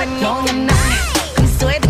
เป็นงงกังไงคุณสวย